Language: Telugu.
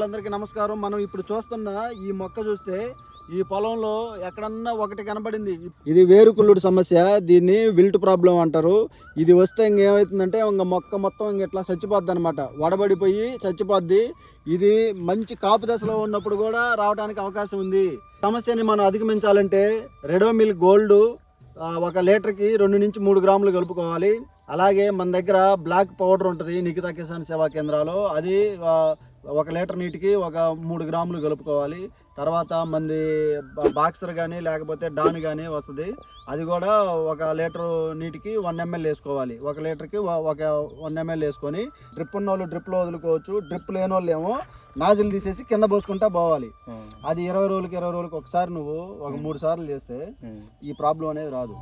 రైతులందరికీ నమస్కారం. మనం ఇప్పుడు చూస్తున్న ఈ మొక్క చూస్తే ఈ పొలంలో ఎక్కడన్నా ఒకటి కనబడింది. ఇది వేరుకుళ్ళుడు సమస్య. దీన్ని విల్ట్ ప్రాబ్లం అంటారు. ఇది వస్తే ఇంకేమవుతుందంటే ఇంక మొక్క మొత్తం ఇంక ఇట్లా చచ్చిపోద్ది అనమాట వడబడిపోయి చచ్చిపోద్ది. ఇది మంచి కాపు దశలో ఉన్నప్పుడు కూడా రావడానికి అవకాశం ఉంది. సమస్యని మనం అధిగమించాలంటే రెడోమిల్ గోల్డ్ ఒక లీటర్కి రెండు నుంచి మూడు గ్రాములు కలుపుకోవాలి. అలాగే మన దగ్గర బ్లాక్ పౌడర్ ఉంటుంది నిఖితా కిసాన్ సేవా కేంద్రాలు. అది ఒక లీటర్ నీటికి ఒక మూడు గ్రాములు కలుపుకోవాలి. తర్వాత మంది బాక్సర్ కానీ లేకపోతే డాన్ కానీ వస్తుంది. అది కూడా ఒక లీటర్ నీటికి వన్ ఎంఎల్ వేసుకోవాలి. ఒక లీటర్కి ఒక వన్ ఎంఎల్ వేసుకొని డ్రిప్ ఉన్న వాళ్ళు డ్రిప్లో వదులుకోవచ్చు. డ్రిప్ లేని వాళ్ళు ఏమో నాజిల్ తీసేసి కింద పోసుకుంటా పోవాలి. అది ఇరవై రోజులకి ఇరవై రోజులకి ఒకసారి నువ్వు ఒక మూడు సార్లు చేస్తే ఈ ప్రాబ్లం అనేది రాదు.